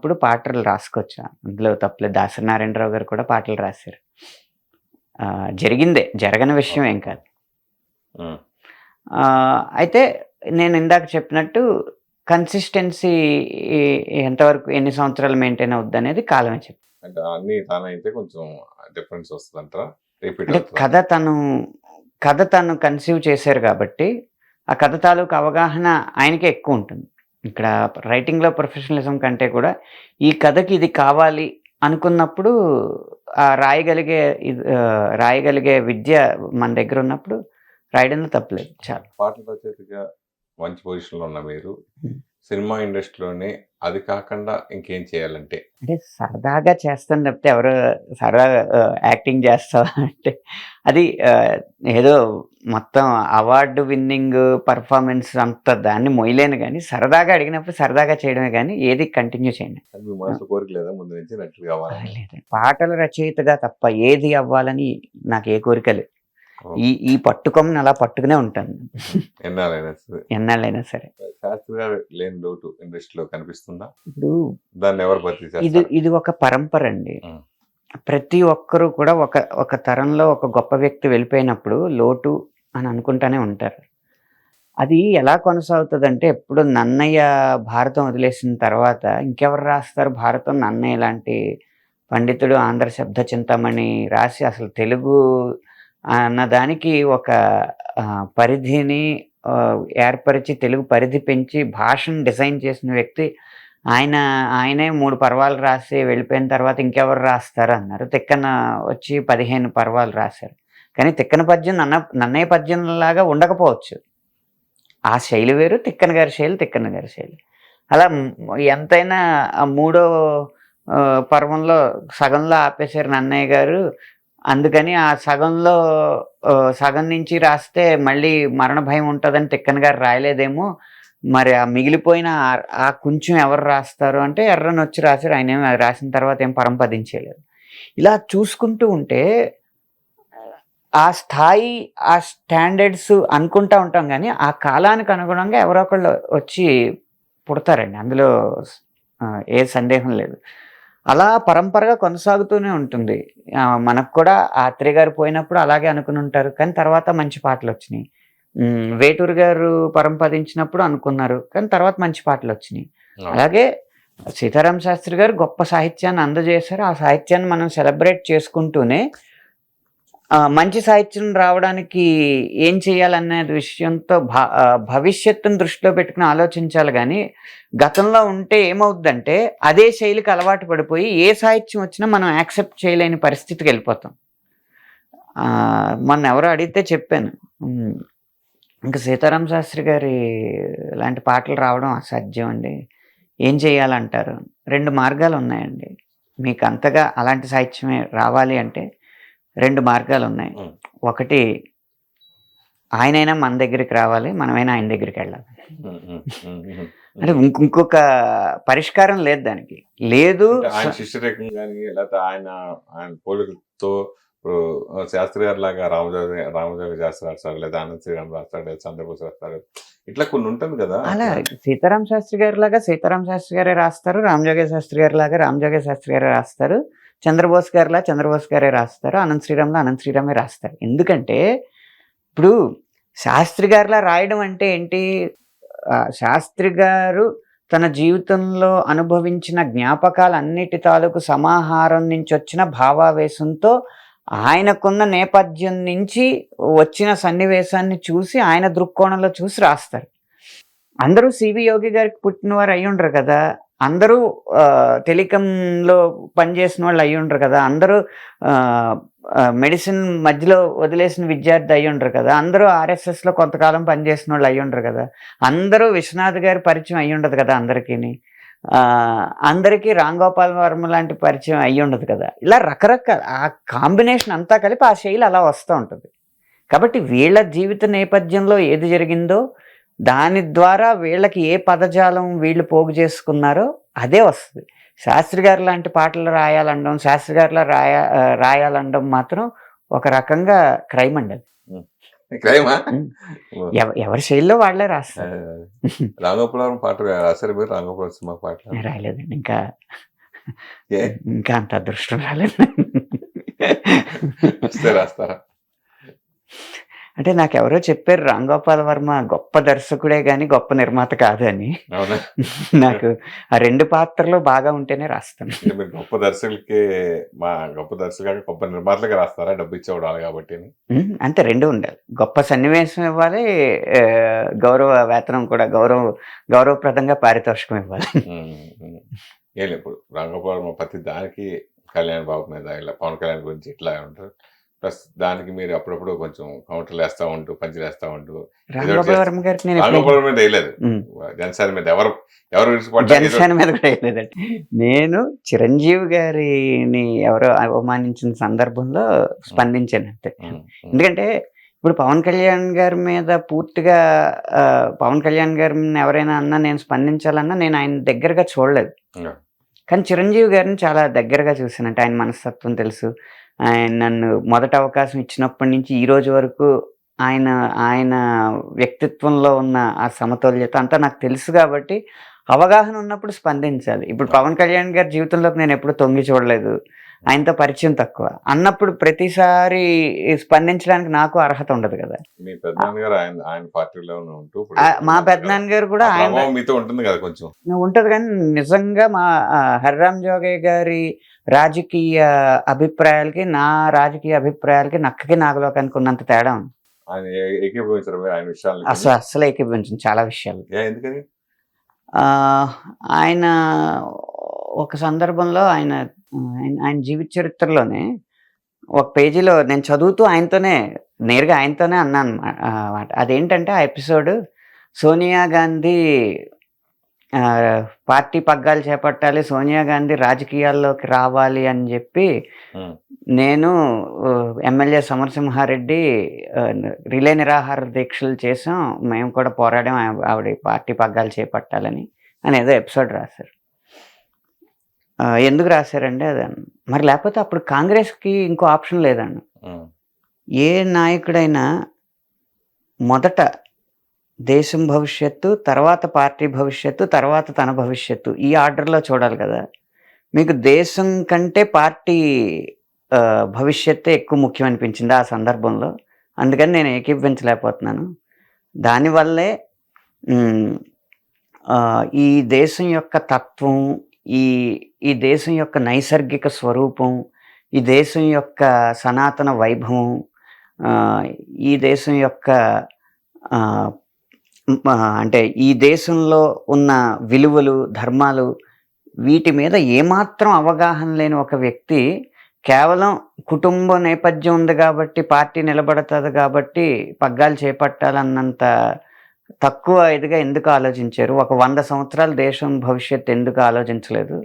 ఇప్పుడు పాటలు రాసుకోవచ్చు అందులో తప్పలేదు దాసరి నారాయణరావు గారు కూడా పాటలు రాశారు. జరిగిందే. జరగని విషయం ఏం కాదు. అయితే నేను ఇందాక చెప్పినట్టు కన్సిస్టెన్సీ ఎంతవరకు ఎన్ని సంవత్సరాలు మెయింటైన్ అవుద్ది అనేది కాలమే చెప్పి. అంటే అన్ని తానైతే కొంచెం డిఫరెన్స్ అంటే కథ తను కథ తను కన్సీవ్ చేశారు కాబట్టి ఆ కథ తాలూకు అవగాహన ఆయనకే ఎక్కువ ఉంటుంది. ఇక్కడ రైటింగ్లో ప్రొఫెషనలిజం కంటే కూడా ఈ కథకి ఇది కావాలి అనుకున్నప్పుడు ఆ రాయగలిగే రాయగలిగే విద్య మన దగ్గర ఉన్నప్పుడు రాయడంలో తప్పలేదు చాలా. పాటల రచయితగా మంచి పొజిషన్లో ఉన్న మీరు. సినిమా ఇండస్ట్రీలోనే అది కాకుండా ఇంకేం చేయాలంటే? అంటే సరదాగా చేస్తాను తప్పితే ఎవరు సరదా యాక్టింగ్ చేస్తావా అంటే అది ఏదో మొత్తం అవార్డు విన్నింగ్ పర్ఫార్మెన్స్ అంత దాన్ని మొయ్యలేను కానీ సరదాగా అడిగినప్పుడు సరదాగా చేయడమే కానీ ఏది కంటిన్యూ చేయండి. పాటల రచయితగా తప్ప ఏది అవ్వాలని నాకు ఏ కోరిక లేదు. ఈ ఈ పట్టుకొమ్మని అలా పట్టుకునే ఉంటాను. ఎన్నాలైనా సరే. ఎన్నాళ్ళైనా సరే. లేని లోటు ఇండస్ట్రీలో కనిపిస్తుందా? ఇప్పుడు దాన్ని ఎవరు భర్తీ ఇది ఇది ఒక పరంపర అండి. ప్రతి ఒక్కరూ కూడా ఒక ఒక తరంలో ఒక గొప్ప వ్యక్తి వెళ్ళిపోయినప్పుడు లోటు అని అనుకుంటానే ఉంటారు. అది ఎలా కొనసాగుతుందంటే ఎప్పుడు నన్నయ్య భారతం వదిలేసిన తర్వాత ఇంకెవరు రాస్తారు? భారతం నన్నయ్య లాంటి పండితుడు ఆంధ్ర శబ్ద చింతామణి రాసి అసలు తెలుగు అన్న దానికి ఒక పరిధిని ఏర్పరిచి తెలుగు పరిధి పెంచి భాషను డిజైన్ చేసిన వ్యక్తి ఆయన ఆయనే మూడు పర్వాలు రాసి వెళ్ళిపోయిన తర్వాత ఇంకెవరు రాస్తారు అన్నారు. తిక్కన వచ్చి పదిహేను పర్వాలు రాశారు. కానీ తిక్కన పద్యం నన్న నన్నయ్య పద్యంలాగా ఉండకపోవచ్చు. ఆ శైలి వేరు తిక్కన గారి శైలి తిక్కన గారి శైలి. అలా ఎంతైనా ఆ మూడో పర్వంలో సగంలో ఆపేశారు నన్నయ్య గారు. అందుకని ఆ సగంలో సగం నుంచి రాస్తే మళ్ళీ మరణ భయం ఉంటుందని తిక్కన గారు రాయలేదేమో. మరి ఆ మిగిలిపోయిన ఆ- కొంచెం ఎవరు రాస్తారు అంటే ఎర్రని వచ్చి రాశారు. ఆయన ఏమి అది రాసిన తర్వాత ఏం పరంపదించలేదు ఇలా చూసుకుంటూ ఉంటే ఆ స్థాయి ఆ స్టాండర్డ్స్ అనుకుంటా ఉంటాం కానీ ఆ కాలానికి అనుగుణంగా ఎవరో ఒకళ్ళు వచ్చి పుడతారండి. అందులో ఏ సందేహం లేదు. అలా పరంపరగా కొనసాగుతూనే ఉంటుంది. మనకు కూడా ఆత్రేయ గారు పోయినప్పుడు అలాగే అనుకుని ఉంటారు. కానీ తర్వాత మంచి పాటలు వచ్చినాయి. వేటూరు గారు పరంపదించినప్పుడు అనుకున్నారు. కానీ తర్వాత మంచి పాటలు వచ్చినాయి. అలాగే సీతారాం శాస్త్రి గారు గొప్ప సాహిత్యాన్ని అందజేశారు. ఆ సాహిత్యాన్ని మనం సెలబ్రేట్ చేసుకుంటూనే మంచి సాహిత్యం రావడానికి ఏం చేయాలనే విషయంతో భా భవిష్యత్తును దృష్టిలో పెట్టుకుని ఆలోచించాలి కానీ గతంలో ఉంటే ఏమవుద్దంటే అదే శైలికి అలవాటు పడిపోయి ఏ సాహిత్యం వచ్చినా మనం యాక్సెప్ట్ చేయలేని పరిస్థితికి వెళ్ళిపోతాం. మొన్న ఎవరో అడిగితే చెప్పాను. ఇంకా సీతారాం శాస్త్రి గారి లాంటి పాటలు రావడం అసాధ్యం అండి. ఏం చేయాలంటారు? రెండు మార్గాలు ఉన్నాయండి. మీకు అంతగా అలాంటి సాహిత్యమే రావాలి అంటే రెండు మార్గాలు ఉన్నాయి. ఒకటి ఆయనైనా మన దగ్గరికి రావాలి మనమైనా ఆయన దగ్గరికి వెళ్ళాలి. అంటే ఇంక- ఇంకొక పరిష్కారం లేదు దానికి. లేదు ఆయన శిష్యరేఖం కానీ లేకపోతే ఆయన ఆయన పోలికతో శాస్త్రి గారి లాగా రామజోగ రామజోగ శాస్త్రి రాస్తాడు లేదా ఆనంద్ శ్రీరామ్ రాస్తాడు లేదా చంద్రబోస్ రాస్తాడు. ఇట్లా కొన్ని ఉంటుంది కదా. అలా సీతారాం శాస్త్రి గారి లాగా సీతారాం శాస్త్రి గారే రాస్తారు రామజోగే శాస్త్రి గారి లాగా రామజోగే శాస్త్రి గారే రాస్తారు. చంద్రబోస్ గారిలా చంద్రబోస్ గారే రాస్తారు అనంత శ్రీరామ్లో అనంత శ్రీరామే రాస్తారు. ఎందుకంటే ఇప్పుడు శాస్త్రి గారిలా రాయడం అంటే ఏంటి? శాస్త్రి గారు తన జీవితంలో అనుభవించిన జ్ఞాపకాలన్నిటి తాలూకు సమాహారం నుంచి వచ్చిన భావావేశంతో ఆయనకున్న నేపథ్యం నుంచి వచ్చిన సన్నివేశాన్ని చూసి ఆయన దృక్కోణంలో చూసి రాస్తారు. అందరూ సివి యోగి గారికి పుట్టినవారు అయి ఉండరు కదా. అందరూ ఆ, టెలికాంలో పనిచేసిన వాళ్ళు అయి ఉండరు కదా. అందరూ మెడిసిన్ మధ్యలో వదిలేసిన విద్యార్థి అయి ఉండరు కదా. అందరూ ఆర్ఎస్ఎస్లో కొంతకాలం పనిచేసిన వాళ్ళు అయి ఉండరు కదా. అందరూ విశ్వనాథ్ గారి పరిచయం అయి ఉండదు కదా అందరికీ అందరికీ రాంగోపాల్ వర్మ లాంటి పరిచయం అయి ఉండదు కదా. ఇలా రకరకాల ఆ కాంబినేషన్ అంతా కలిపి ఆ శైలి అలా వస్తూ ఉంటుంది. కాబట్టి వీళ్ళ జీవిత నేపథ్యంలో ఏది జరిగిందో దాని ద్వారా వీళ్ళకి ఏ పదజాలం వీళ్ళు పోగు చేసుకున్నారో అదే వస్తుంది. శాస్త్రి గారు లాంటి పాటలు రాయాలనడం శాస్త్రి గారిలా రాయ ఆ, రాయాలనడం మాత్రం ఒక రకంగా క్రైమ్ అండి అది. ఎవరి శైలిలో వాళ్ళే రాస్తారు. రాంగోపురం పాట రాశారు మీరు రాంగోపురం సినిమా పాట రాయలేదండి ఇంకా ఇంకా అంత అదృష్టం రాలేదు. రాస్తారా? అంటే నాకు ఎవరో చెప్పారు రామ్ గోపాల్ వర్మ గొప్ప దర్శకుడే గాని గొప్ప నిర్మాత కాదు అని అవునా? నాకు ఆ రెండు పాత్రలు బాగా ఉంటేనే రాస్తాను. మీరు గొప్ప దర్శకులకి మా గొప్ప దర్శకులకి గొప్ప నిర్మాతలకి రాస్తారా? డబ్బు ఇచ్చేవాడు కాబట్టి అంతే రెండు ఉండాలి. గొప్ప సన్నివేశం ఇవ్వాలి గౌరవ వేతనం కూడా గౌరవ గౌరవప్రదంగా పారితోషికం ఇవ్వాలి. ఏం లేదు ఇప్పుడు రంగపురం ప్రతి దానికి కళ్యాణ్ బాబు మీద ఇలా పవన్ కళ్యాణ్ గురించి ఇట్లా ఉంటారు. ప్లస్ దానికి మీరు అప్పుడప్పుడు కొంచెం కౌంటర్లు వేస్తా ఉంటూ పంచులు వేస్తా ఉంటూ రామ్ గోపాల్ వర్మ గారికి నేను ఎప్పుడైనా- రంగపురం మీద వేయలేదు. జనసేన మీద ఎవరు ఎవరు జనసేన మీద కూడా వేయలేదండి. నేను చిరంజీవి గారిని ఎవరో అవమానించిన సందర్భంలో స్పందించాను అంతే. ఎందుకంటే ఇప్పుడు పవన్ కళ్యాణ్ గారి మీద పూర్తిగా పవన్ కళ్యాణ్ గారిని ఎవరైనా అన్నా నేను స్పందించాలన్నా నేను ఆయన దగ్గరగా చూడలేదు. కానీ చిరంజీవి గారిని చాలా దగ్గరగా చూసానంటే ఆయన మనస్తత్వం తెలుసు. ఆయన నన్ను మొదట అవకాశం ఇచ్చినప్పటి నుంచి ఈ రోజు వరకు ఆయన ఆయన వ్యక్తిత్వంలో ఉన్న ఆ సమతుల్యత అంతా నాకు తెలుసు కాబట్టి అవగాహన ఉన్నప్పుడు స్పందించాలి. ఇప్పుడు పవన్ కళ్యాణ్ గారి జీవితంలోకి నేను ఎప్పుడు తొంగి చూడలేదు. ఆయనతో పరిచయం తక్కువ. అన్నప్పుడు ప్రతిసారి స్పందించడానికి నాకు అర్హత ఉండదు కదా. మీ పెద్దనాన్న గారు ఆయన ఆయన ఉంటూ మా కూడా ఆయన మీతో ఉంటుంది కదా కొంచెం. ఉంటది కానీ నిజంగా మా హరిరామ్ జోగయ్య గారి రాజకీయ అభిప్రాయాలకి నా రాజకీయ అభిప్రాయాలకి నక్కకి నాగలోకానికి ఉన్నంత తేడా ఉంది. అసలు అస్సలు ఏకీభవించింది చాలా విషయాలు. ఆయన ఒక సందర్భంలో ఆయన ఆయన జీవిత చరిత్రలోనే ఒక పేజీలో నేను చదువుతూ ఆయనతోనే నేరుగా ఆయనతోనే అన్నాను అన్నమాట అదేంటంటే ఆ ఎపిసోడ్ సోనియా గాంధీ పార్టీ పగ్గాలు చేపట్టాలి సోనియా గాంధీ రాజకీయాల్లోకి రావాలి అని చెప్పి నేను ఎమ్మెల్యే సమరసింహారెడ్డి రిలే నిరాహార దీక్షలు చేసాం మేము కూడా పోరాడాం ఆవిడ పార్టీ పగ్గాలు చేపట్టాలని అని ఏదో ఎపిసోడ్ రాశారు. ఎందుకు రాశారండి అది? మరి లేకపోతే అప్పుడు కాంగ్రెస్కి ఇంకో ఆప్షన్ లేదండి ఉమ్, ఏ నాయకుడైనా మొదట దేశం భవిష్యత్తు తర్వాత పార్టీ భవిష్యత్తు తర్వాత తన భవిష్యత్తు. ఈ ఆర్డర్లో చూడాలి కదా. మీకు దేశం కంటే పార్టీ భవిష్యత్తే ఎక్కువ ముఖ్యం అనిపించింది ఆ సందర్భంలో. అందుకని నేను ఏకీభవించలేకపోతున్నాను. దానివల్లే ఈ దేశం యొక్క తత్వం ఈ ఈ దేశం యొక్క నైసర్గిక స్వరూపం ఈ దేశం యొక్క సనాతన వైభవం ఈ దేశం యొక్క అంటే ఈ దేశంలో ఉన్న విలువలు ధర్మాలు వీటి మీద ఏమాత్రం అవగాహన లేని ఒక వ్యక్తి కేవలం కుటుంబ నేపథ్యం ఉంది కాబట్టి పార్టీ నిలబడుతుంది కాబట్టి పగ్గాలు చేపట్టాలన్నంత తక్కువ ఇదిగా ఎందుకు ఆలోచించారు? ఒక వంద సంవత్సరాల దేశం భవిష్యత్తు ఎందుకు ఆలోచించలేదు?